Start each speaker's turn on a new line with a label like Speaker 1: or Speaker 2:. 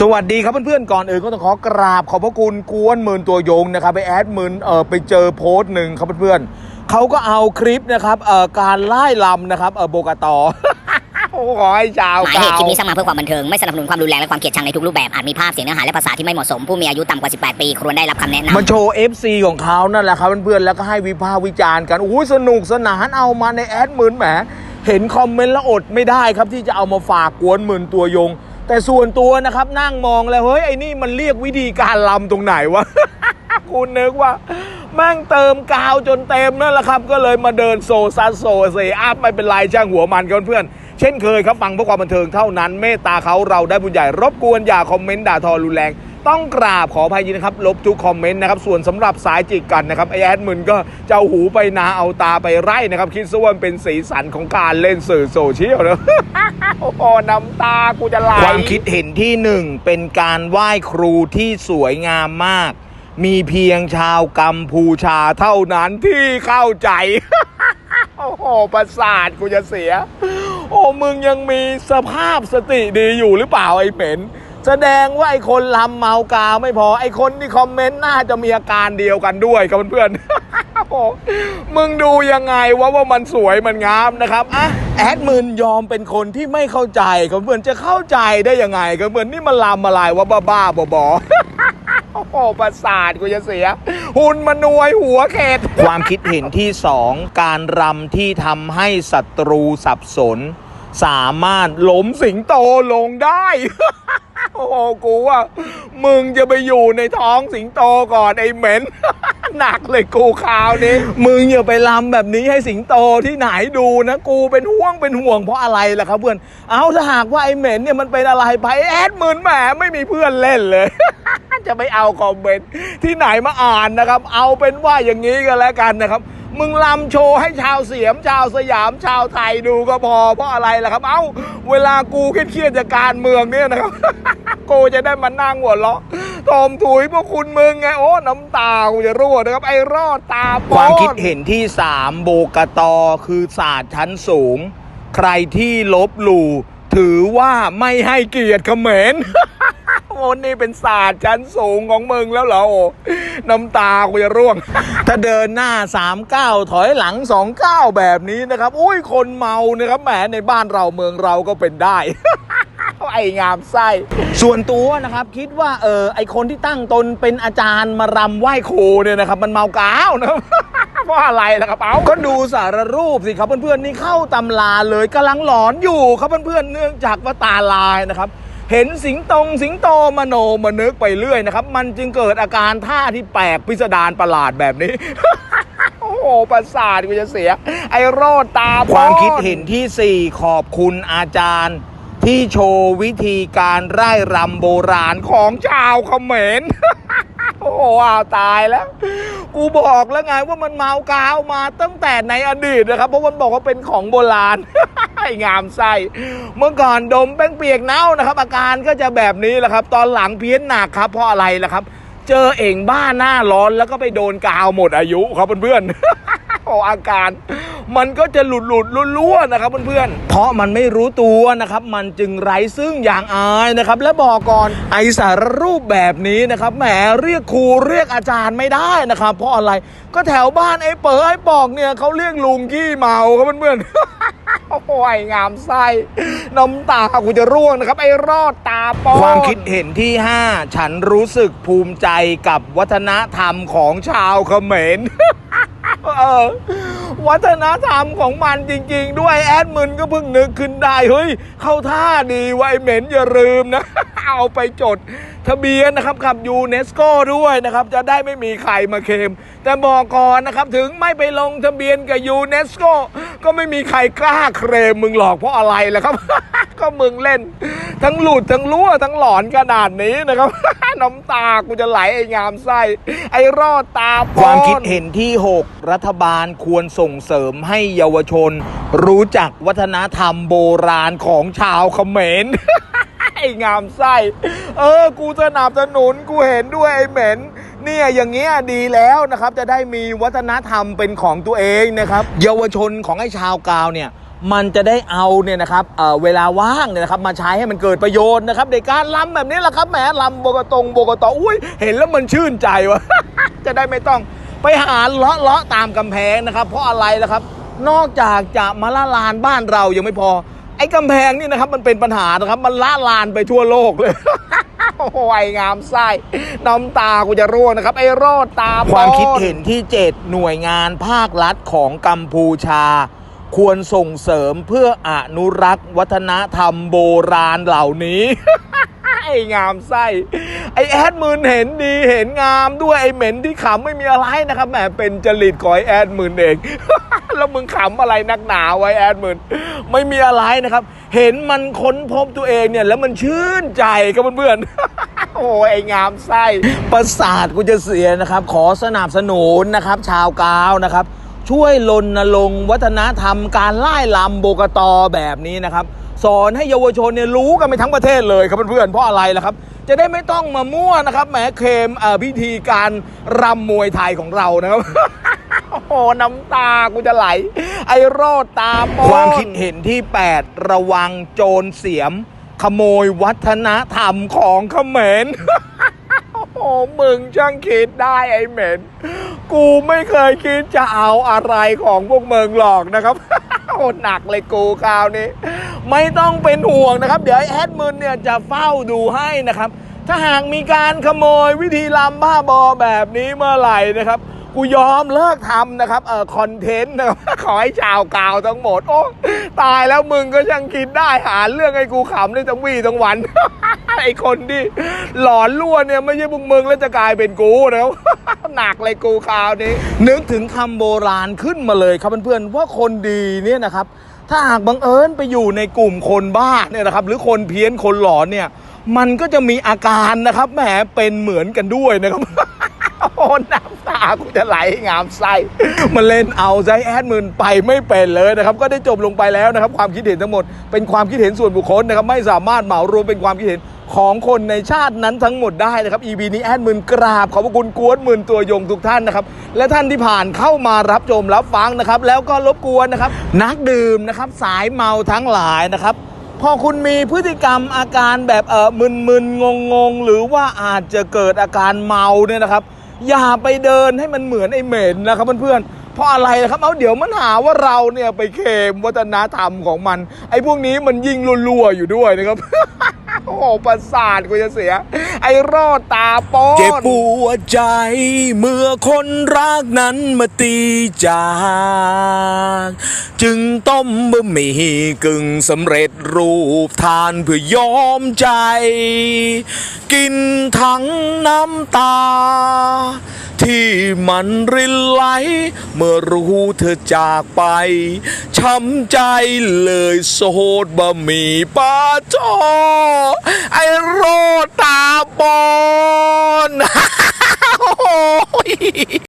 Speaker 1: สวัสดีครับเพื่อนๆก่อนอื่นก็ต้องขอกราบขอบพระคุณกวนหมื่นตัวยงนะครับไปแอดหมื่นเออไปเจอโพสต์หนึ่งครับเพื่อนๆเขาก็เอาคลิปนะครับเอ่อการไล่ลำนะครับเออโบกตอโอ้ขอให้ชาว
Speaker 2: หมายเหตุ
Speaker 1: เก่า
Speaker 2: คลิปนี้สร้างมาเพื่อความบันเทิง ไม่สนับสนุนความรุนแรงและความเกลียดชังในทุกรูปแบบ อาจมีภาพเสียงเนื้อหาและภาษาที่ไม่เหมาะสม ผู้มีอายุต่ำกว่า 18 ปีควรได้รับคำแนะนำ
Speaker 1: มาโชว์ FC ของเขานั่นแหละครับเพื่อนๆแล้วก็ให้วิพากษ์วิจารณ์กันโอ้ยสนุกสนานเอามาในแอดหมื่นแหมเห็นคอมเมนต์แล้วอดไม่ได้ครับที่จะเอามาฝากกวนหมื่นตัวยง แต่ส่วนตัวนะครับนั่งมองแล้วเฮ้ยไอ้นี่มันเรียกวิธีการลำตรงไหนวะ คุณนึกว่าแม่งเติมกาวจนเต็มนั่นแหละครับ ก็เลยมาเดินโซซัสโซเซอัพไม่เป็นไรช่างหัวมันกันเพื่อน เช่นเคยครับฟังเพื่อความบันเทิงเท่านั้นเมตตาเขาเราได้บุญใหญ่รบกวนอย่าคอมเมนต์ด่าทอรุนแรง ต้องกราบขออภัยจริงนะครับ ลบทุกคอมเมนต์นะครับ ส่วนสำหรับสายจิกกันนะครับ ไอแอดมึนก็เจะเอาหูไปนาเอาตาไปไร่นะครับ คิดซะว่าเป็นสีสันของการเล่นสื่อโซเชียลนะโอ้โหน้ำตากูจะไหลความคิดเห็นที่หนึ่งเป็นการไหว้ครูที่สวยงามมาก มีเพียงชาวกัมพูชาเท่านั้นที่เข้าใจโอ้โห ประสาทกูจะเสีย โอ้ มึงยังมีสภาพสติดีอยู่หรือเปล่าไอ้เหม็น แสดงว่าไอ้คนลำเมากาไม่พอ ไอ้คนที่คอมเมนต์น่าจะมีอาการเดียวกันด้วยครับเพื่อนๆโอ้มึงดูยังไงว่าว่ามันสวยมันงามนะครับอะแอดมินยอมเป็นคนที่ไม่เข้าใจครับเพื่อนจะเข้าใจได้ยังไงครับเพื่อนนี่มันลำอะไรวะบ้าๆบอๆโอ้โหประสาทกูจะเสีย หุ่นมานวยหัวเขต ความคิดเห็นที่สองการรำที่ทำให้ศัตรูสับสน สามารถล้มสิงโตลงได้ โอ้โหกูว่า มึงจะไปอยู่ในท้องสิงโตก่อนไอ้เหม็น หนักเลยกูคราวนี้ มึงอย่าไปลำแบบนี้ให้สิงโตที่ไหนดูนะกูเป็นห่วงเป็นห่วงเพราะอะไรล่ะครับเพื่อน เอาถ้าหากว่าไอ้เหม็นเนี่ยมันเป็นอะไรไปแอดมืนแหมไม่มีเพื่อนเล่นเลย จะไปเอาคอมเมนต์ที่ไหนมาอ่านนะครับ เอาเป็นว่าอย่างนี้ก็แล้วกันนะครับ มึงลำโชว์ให้ชาวเสียม ชาวสยามชาวไทยดูก็พอเพราะอะไรล่ะครับ เอ้า เวลากูเครียดจากการเมืองเนี่ยนะครับ กูจะได้มานั่งหัวเราะทอมถุยพวกคุณมึงไงโอ้น้ำตากูจะรั่วนะครับ ไอ้รอดตาปความคิดเห็นที่3โบกตอคือศาสตร์ชั้นสูง ใครที่ลบหลู่ถือว่าไม่ให้เกียรติเขมร โอ้นี่เป็นศาสตร์ชั้นสูงของมึงแล้วเหรอโอ้น้ำตากูจะร่วง ถ้าเดินหน้า3 9ถอยหลัง2 9แบบนี้นะครับ อุ้ยคนเมานะครับแหมในบ้านเราเมืองเราก็เป็นได้ไอ้งามไส้ ส่วนตัวนะครับคิดว่าเออไอคนที่ตั้งตนเป็นอาจารย์มารำไหว้ครูเนี่ยนะครับ มันเมากาวนะเพราะอะไรล่ะครับเอาก็ดูสารรูปสิครับเพื่อนๆนี่เข้าตำราเลยกำลังหลอนอยู่ครับเพื่อนๆเนื่องจากว่าตาลายนะครับ เห็นสิงตงสิงโตมโนมนึกไปเรื่อยนะครับ มันจึงเกิดอาการท่าที่แปลกพิสดารประหลาดแบบนี้ โอ้โหประสาทกูจะเสีย ไอ้โรดตาความคิดเห็นที่ 4 ขอบคุณอาจารย์ที่โชว์วิธีการไร่รำโบราณของชาวเขมร โอ้โหอ้าตายแล้ว กูบอกแล้วไงว่ามันเมากาวมาตั้งแต่ในอดีตนะครับ เพราะมันบอกว่าเป็นของโบราณ งามไส้เมื่อก่อนดมแป้งเปียกเน่านะครับ อาการก็จะแบบนี้แหละครับ ตอนหลังเพี้ยนหนักครับเพราะอะไรล่ะครับ เจอเอ่งบ้าหน้าร้อนแล้วก็ไปโดนกาวหมดอายุครับเพื่อนๆโอ้อาการมันก็จะหลุดหลุดๆรั่วๆนะครับเพื่อนๆ เพราะมันไม่รู้ตัวนะครับ มันจึงไร้ซึ่งอย่างอายนะครับ และบอกก่อนไอสารรูปแบบนี้นะครับ แหมเรียกครูเรียกอาจารย์ไม่ได้นะครับ เพราะอะไร ก็แถวบ้านไอ้เป๋อไอ้ปอกเนี่ยเขาเรียกลุงขี้เมาครับเพื่อนๆ โอ้ยงามไส้น้ำตากูจะร่วงนะครับ ไอ้รอดตาปอนความคิดเห็นที่ 5 ฉันรู้สึกภูมิใจกับวัฒนธรรมของชาวเขมร วัฒนธรรมของมันจริง ๆ ด้วยแอดมินก็เพิ่งนึกขึ้นได้เฮ้ย เข้าท่าดีไวเหม็นอย่าลืมนะ เอาไปจดทะเบียนนะครับกับยูเนสโกด้วยนะครับ จะได้ไม่มีใครมาเคม แต่บอกก่อนนะครับ ถึงไม่ไปลงทะเบียนกับยูเนสโกก็ไม่มีใครกล้าเคลมมึงหรอกเพราะอะไรล่ะครับ ก็มึงเล่น ทั้งหลุดทั้งรั่วทั้งหลอนขนาดนี้นะครับ น้ำตากูจะไหลไอ้งามไส้ไอ้รอดตาปอนความคิดเห็นที่ 6 รัฐบาลควรส่งเสริมให้เยาวชน รู้จักวัฒนธรรมโบราณของชาวเขมรไอ้งามไส้เออ กูสนับสนุนกูเห็นด้วยไอ้เหม็นเนี่ยอย่างเงี้ยดีแล้วนะครับ จะได้มีวัฒนธรรมเป็นของตัวเองนะครับ เยาวชนของไอ้ชาวกาวเนี่ย มันจะได้เอาเนี่ยนะครับเออเวลาว่างเนี่ยนะครับมาใช้ให้มันเกิดประโยชน์นะครับในการลำแบบนี้แหละครับแหมลำโบกตงโบกตออุ้ยเห็นแล้วมันชื่นใจวะจะได้ไม่ต้องไปหาเลาะเลาะตามกำแพงนะครับ เพราะอะไรล่ะครับ นอกจากจะมาละลานบ้านเรายังไม่พอ ไอ้กำแพงนี่นะครับมันเป็นปัญหานะครับ มันละลานไปทั่วโลกเลยโอ้โหไอ้งามไส้น้ำตากูจะร่วงนะครับ ไอ้โรดตาบอดความคิดเห็นที่7หน่วยงานภาครัฐของกัมพูชา ควรส่งเสริมเพื่ออนุรักษ์วัฒนธรรมโบราณเหล่านี้ ไอ้งามไส้ ไอ้แอดมืนเห็นดีเห็นงามด้วยไอ้เหม็นที่ขำไม่มีอะไรนะครับแหมเป็นจริตของไอ้แอดมืนเองแล้วมึงขำอะไรนักหนาไว้แอดมืนไม่มีอะไรนะครับ เห็นมันค้นพบตัวเองเนี่ยแล้วมันชื่นใจครับเพื่อนโอ้ยไอ้งามไส้ประสาทกูจะเสียนะครับ ขอสนับสนุนนะครับ ชาวกาวนะครับ ช่วยรณรงวัฒนธรรมการไล่ลำโบกตอแบบนี้นะครับ สอนให้เยาวชนเนี่ยรู้กันไปทั้งประเทศเลยครับเพื่อนๆเพราะอะไรล่ะครับจะได้ไม่ต้องมามั่วนะครับแหมเคลมเอ่อพิธีการรำมวยไทยของเรานะครับโอ้โหน้ำตากูจะไหล ไอ้โรดตาโปนความคิดเห็นที่ 8 ระวังโจรเสียม ขโมยวัฒนธรรมของเขมรโอ้มึงช่างคิดได้ไอ้เหม็น กูไม่เคยคิดจะเอาอะไรของพวกเมึงหรอกนะครับโอ้หนักเลยกูคราวนี้ ไม่ต้องเป็นห่วงนะครับ เดี๋ยวแอดมินเนี่ยจะเฝ้าดูให้นะครับ ถ้าหากมีการขโมยวิธีลำบ้าบอแบบนี้เมื่อไหร่นะครับ กูยอมเลิกทำนะครับเออคอนเทนต์นะครับขอให้ชาวกาวทั้งหมด โอ้ตายแล้วมึงก็ยังคิดได้หาเรื่องให้กูขำได้ทั้งวี่ทั้งวันไอคนที่หลอนล่วนเนี่ยไม่ใช่พวกมึงแล้วจะกลายเป็นกูนะครับ หนักเลยกูคราวนี้ นึกถึงคำโบราณขึ้นมาเลยครับเพื่อนๆว่าคนดีเนี่ยนะครับ ถ้าหากบังเอิญไปอยู่ในกลุ่มคนบ้าเนี่ยนะครับ หรือคนเพี้ยนคนหลอนเนี่ย มันก็จะมีอาการนะครับแหมเป็นเหมือนกันด้วยนะครับโอ้น้ำตากูจะไหลงามไส้มันเล่นเอาใจแอดมินไปไม่เป็นเลยนะครับ ก็ได้จบลงไปแล้วนะครับ ความคิดเห็นทั้งหมดเป็นความคิดเห็นส่วนบุคคลนะครับ ไม่สามารถเหมารวมเป็นความคิดเห็น ของคนในชาตินั้นทั้งหมดได้นะครับ EP นี้แอดมินกราบขอบพระคุณกวนหมื่นตัวยงทุกท่านนะครับและท่านที่ผ่านเข้ามารับชมรับฟังนะครับ แล้วก็รบกวนนะครับ นักดื่มนะครับสายเมาทั้งหลายนะครับ พอคุณมีพฤติกรรมอาการแบบเออมึนๆงงๆหรือว่าอาจจะเกิดอาการเมาเนี่ยนะครับ อย่าไปเดินให้มันเหมือนไอเหม็นนะครับเพื่อนๆเพราะอะไรนะครับ เอาเดี๋ยวมันหาว่าเราเนี่ยไปเคมวัฒนธรรมของมัน ไอ้พวกนี้มันยิงรัวๆอยู่ด้วยนะครับ โอ้โหประสาทกูจะเสีย ไอ้โรดตาโปน
Speaker 3: เจ็บปวดใจ เมื่อคนรักนั้นมาตีจาก จึงต้มบะหมี่กึ่งสำเร็จรูปทานเพื่อยอมใจ กินทั้งน้ำตา ที่มันรินไหล เมื่อรู้เธอจากไป ช้ำใจเลยโสดบะหมี่ปลาจอไอโรตาบอน